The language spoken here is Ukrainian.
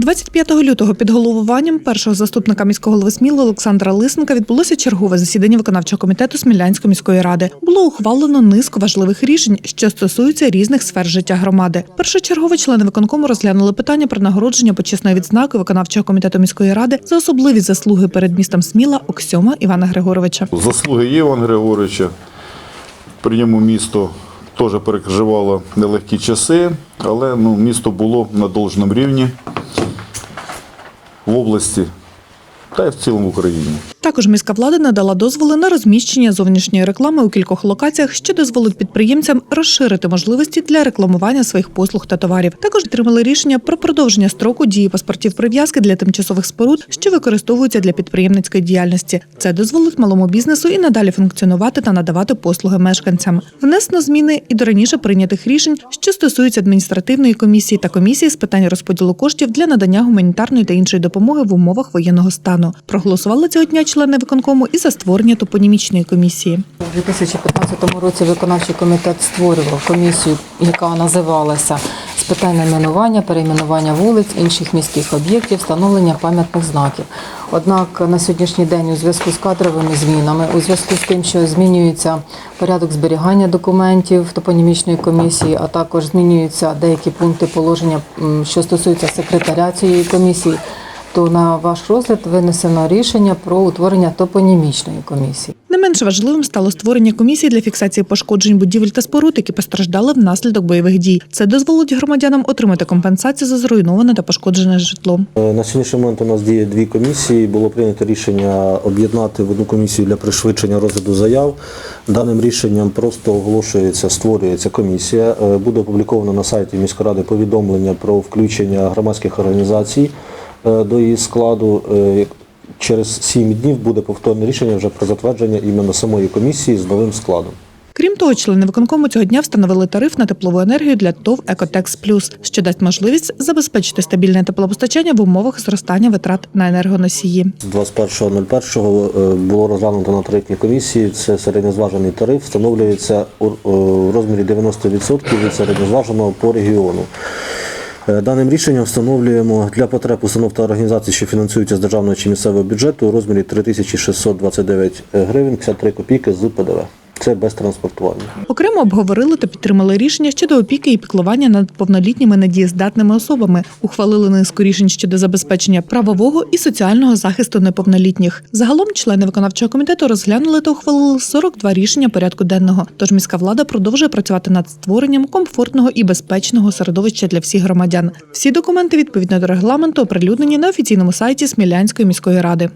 25 лютого під головуванням першого заступника міського голови Сміли Олександра Лисенка відбулося чергове засідання виконавчого комітету Смілянської міської ради. Було ухвалено низку важливих рішень, що стосуються різних сфер життя громади. Першочергово члени виконкому розглянули питання про нагородження почесною відзнакою виконавчого комітету міської ради за особливі заслуги перед містом Сміла Оксьома Івана Григоровича. Заслуги Івана Григоровича. При ньому місто теж переживало нелегкі часи, але ну, місто було на должному рівні в області та й в цілому в Україні. Також міська влада надала дозволи на розміщення зовнішньої реклами у кількох локаціях, що дозволить підприємцям розширити можливості для рекламування своїх послуг та товарів. Також отримали рішення про продовження строку дії паспортів прив'язки для тимчасових споруд, що використовуються для підприємницької діяльності. Це дозволить малому бізнесу і надалі функціонувати та надавати послуги мешканцям. Внесено зміни і до раніше прийнятих рішень, що стосуються адміністративної комісії та комісії з питань розподілу коштів для надання гуманітарної та іншої допомоги в умовах воєнного стану. Проголосували цього дня члени виконкому і за створення топонімічної комісії. У 2015 році виконавчий комітет створював комісію, яка називалася з питань найменування, перейменування вулиць, інших міських об'єктів, встановлення пам'ятних знаків. Однак на сьогоднішній день у зв'язку з кадровими змінами, у зв'язку з тим, що змінюється порядок зберігання документів топонімічної комісії, а також змінюються деякі пункти положення, що стосуються секретаря цієї комісії, то на ваш розгляд винесено рішення про утворення топонімічної комісії. Не менш важливим стало створення комісії для фіксації пошкоджень будівель та споруд, які постраждали внаслідок бойових дій. Це дозволить громадянам отримати компенсацію за зруйноване та пошкоджене житло. Е, На сьогоднішній момент у нас діє дві комісії. Було прийнято рішення об'єднати в одну комісію для пришвидшення розгляду заяв. Даним рішенням просто оголошується, створюється комісія. Е, Буде опубліковано на сайті міської ради повідомлення про включення громадських організацій до її складу. Е, Через сім днів буде повторне рішення вже про затвердження іменно самої комісії з новим складом. Крім того, члени виконкому цього дня встановили тариф на теплову енергію для ТОВ Екотекс Плюс, що дасть можливість забезпечити стабільне теплопостачання в умовах зростання витрат на енергоносії. З 21.01 е, було розглянуто на тарифній комісії. Це середньозважений тариф, встановлюється у е, в розмірі 90% від середньозваженого по регіону. Е, Даним рішенням встановлюємо для потреб установ та організацій, що фінансуються з державного чи місцевого бюджету у розмірі 3629 гривень 53 копійки з ПДВ. Це без транспортування. Окремо обговорили та підтримали рішення щодо опіки і піклування над повнолітніми недієздатними особами. Ухвалили низку рішень щодо забезпечення правового і соціального захисту неповнолітніх. Загалом члени виконавчого комітету розглянули та ухвалили 42 рішення порядку денного. Тож міська влада продовжує працювати над створенням комфортного і безпечного середовища для всіх громадян. Всі документи відповідно до регламенту оприлюднені на офіційному сайті Смілянської міської ради.